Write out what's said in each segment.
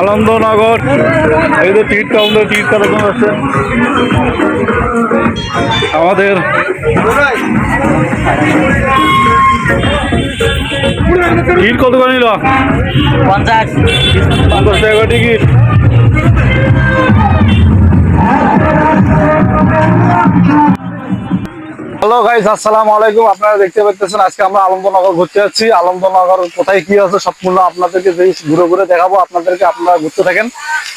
আনন্দনগর এই তো ticket counter ticket collection আছে। আমাদের টিকিট কত করে নিল? পঞ্চাশ। পঞ্চাশ টাকা টিকিট। হ্যালো গাইস, আসসালামু আলাইকুম। আপনারা দেখতে পাচ্ছেন, আজকে আমরা আনন্দনগর ঘুরতে যাচ্ছি। আনন্দনগর কোথায় কি আছে সম্পূর্ণ আপনাদেরকে যেই ঘুরে ঘুরে দেখাবো, আপনাদেরকে আপনারা ঘুরতে থাকেন।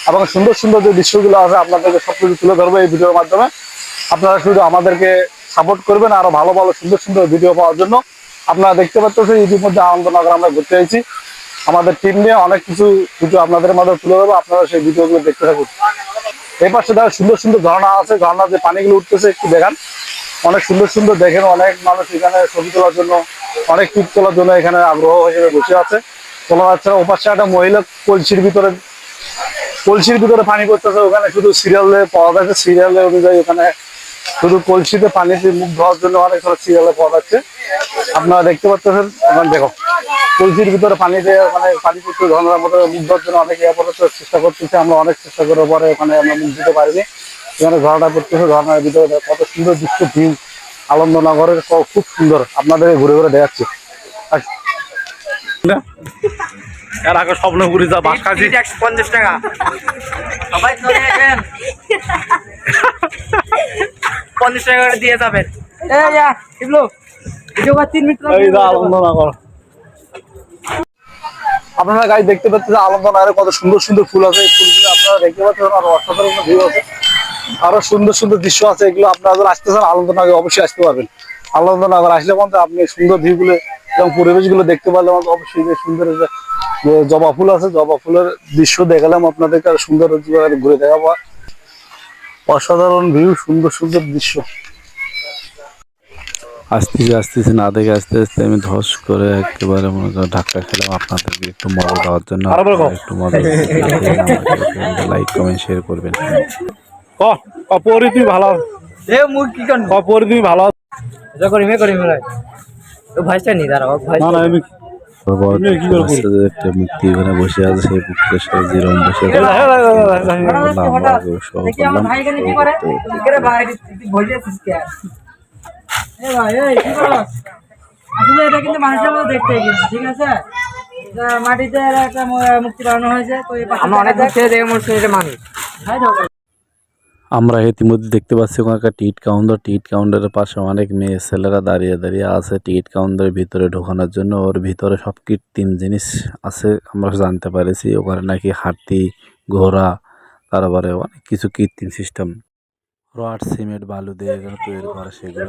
এবং সুন্দর সুন্দর যে দৃশ্যগুলো আছে, আপনাদেরকে সবকিছু তুলে ধরবো এই ভিডিওর মাধ্যমে। আপনারা শুধু আমাদেরকে সাপোর্ট করবেন আরও ভালো ভালো সুন্দর সুন্দর ভিডিও পাওয়ার জন্য। আপনারা দেখতে পাচ্ছেন, ইতিমধ্যে আনন্দনগর আমরা ঘুরতে এসেছি আমাদের টিম নিয়ে অনেক কিছু ভিডিও আপনাদের মাধ্যমে তুলে দেবো আপনারা সেই ভিডিওগুলো দেখতে থাকুন। এই পাশে দেখা সুন্দর সুন্দর ঝর্ণা আছে ঝর্ণা যে পানিগুলো উঠতেছে, একটু দেখান। অনেক সুন্দর সুন্দর দেখেন, অনেক মানুষ এখানে ছবি তোলার জন্য, অনেক পিক তোলার জন্য এখানে আগ্রহ হিসেবে বসে আছে। তোলা যাচ্ছে না, ওপাশে একটা মহিলা কলসির ভিতরে কলসির ভিতরে পানি করতেছে ওখানে শুধু সিরিয়ালে পাওয়া যাচ্ছে সিরিয়ালে অনুযায়ী ওখানে শুধু কলসিতে পানিতে মুখ ধোয়ার জন্য অনেক ধরনের সিরিয়ালে পাওয়া যাচ্ছে। আপনারা দেখতে পাচ্ছেন ওখানে দেখো, কলসির ভিতরে পানি দিয়ে মানে পানি করতে ধরনের মতো মুখ ধোয়ার জন্য অনেক চেষ্টা করতেছে, আমরা অনেক চেষ্টা করার পরে ওখানে আমরা মুখ দিতে পারিনি। এখানে ঝর্ণা পড়তেছে ঝর্ণার ভিতরে কত সুন্দর দৃশ্য ভিউ। আনন্দনগরের খুব সুন্দর। আপনাদের ঘুরে ঘুরে দেখাচ্ছি। আস- এর আগে স্বপ্নপুরি যা বাস খাচ্ছি। পঞ্চাশ টাকা। সবাই পঞ্চাশ টাকা করে দিয়ে যাবেন। এই যা শিবলু ভিডিও কর তিন মিনিট এই যে আনন্দনগর আপনারা গাড়ি দেখতে পাচ্ছেন আনন্দনগরে কত সুন্দর সুন্দর ফুল আছে। এই ফুলগুলো আপনারা দেখতে পাচ্ছেন আর অসাধারণ ভিউ আছে। আরও সুন্দর সুন্দর দৃশ্য আছে এগুলো আপনারা যারা আসতেছেন আনন্দনগরে অবশ্যই আসতে পারবেন। আনন্দনগর আসলে পর্যন্ত আপনি সুন্দর ভিউ গুলো এবং পরিবেশগুলো দেখতে পারলে আমাদের অবশ্যই যে সুন্দর জবা ফুল আছে জবা ফুলের দৃশ্য দেখালাম আপনাদেরকে আর সুন্দর ঘুরে দেখাবো। অসাধারণ ভিউ সুন্দর সুন্দর দৃশ্য। আসতেছে আসতেছে না দেখে আস্তে আস্তে আমি ধস করে একেবারে মনে করো ধাক্কা খেলাম আপনাদেরকে একটু মজা দেওয়ার জন্য। একটু মজা লাইক কমেন্ট শেয়ার করবেন। ক কপরি তুই ভালো এ কি তুই ভালো যা করি মে করি নি দাঁড়াও ভাই না না আমি বসে আছে সেই সাথে যেরকম বসে হ্যাঁ, হ্যাঁ, হ্যাঁ, হ্যাঁ, হ্যাঁ। আসলে এটা কিন্তু মানুষের মতো দেখতে গেছে ঠিক আছে মাটিতে একটা মুক্তি বানানো হয়েছে তো আমরা অনেক দেখতে দেখে মরছে মানুষ হ্যাঁ আমরা ইতিমধ্যে দেখতে পাচ্ছি ওখানকার টিকিট কাউন্টার টিকিট কাউন্টারের পাশে অনেক মেয়ে ছেলেরা দাঁড়িয়ে দাঁড়িয়ে আছে টিকিট কাউন্টারের ভিতরে ঢোকানোর জন্য ওর ভিতরে সব কৃত্রিম জিনিস আছে আমরা জানতে পেরেছি ওখানে নাকি হাতি ঘোড়া তারপরে অনেক কিছু কৃত্রিম সিস্টেম রড সিমেন্ট বালু দিয়ে এগুলো তৈরি করা সেগুলো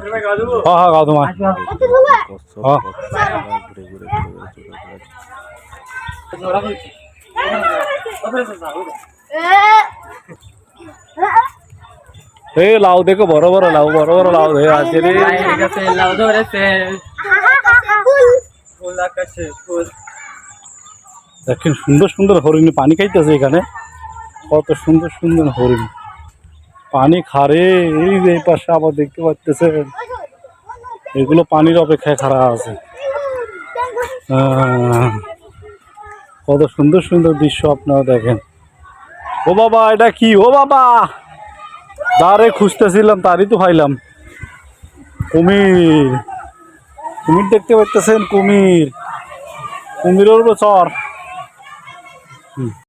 হ্যাঁ হ্যাঁ হ্যাঁ। ঘুরে ঘুরে ঘুরে ঘুরে এই লাউ দেখো বড় বড় লাউ বড় বড় লাউ। হয়ে আছে রে লাউ ধরেছে। ফুল আকাশে ফুল। দেখেন সুন্দর সুন্দর হরিণ পানি খাইতেছে এখানে। কত সুন্দর সুন্দর হরিণ। পানি খারে এই যে পাশে আবার দেখতে পাচ্তেছেন। এগুলো পানির অপেক্ষায় খাড়া আছে। কত সুন্দর সুন্দর দৃশ্য আপনারা দেখেন। ও বাবা এটা কি? ও বাবা! দাঁড়ে খুঁজতেছিলাম তারই তো পাইলাম। কুমির। কুমির দেখতে পাইতেছেন কুমির। কুমিরের উপর চর।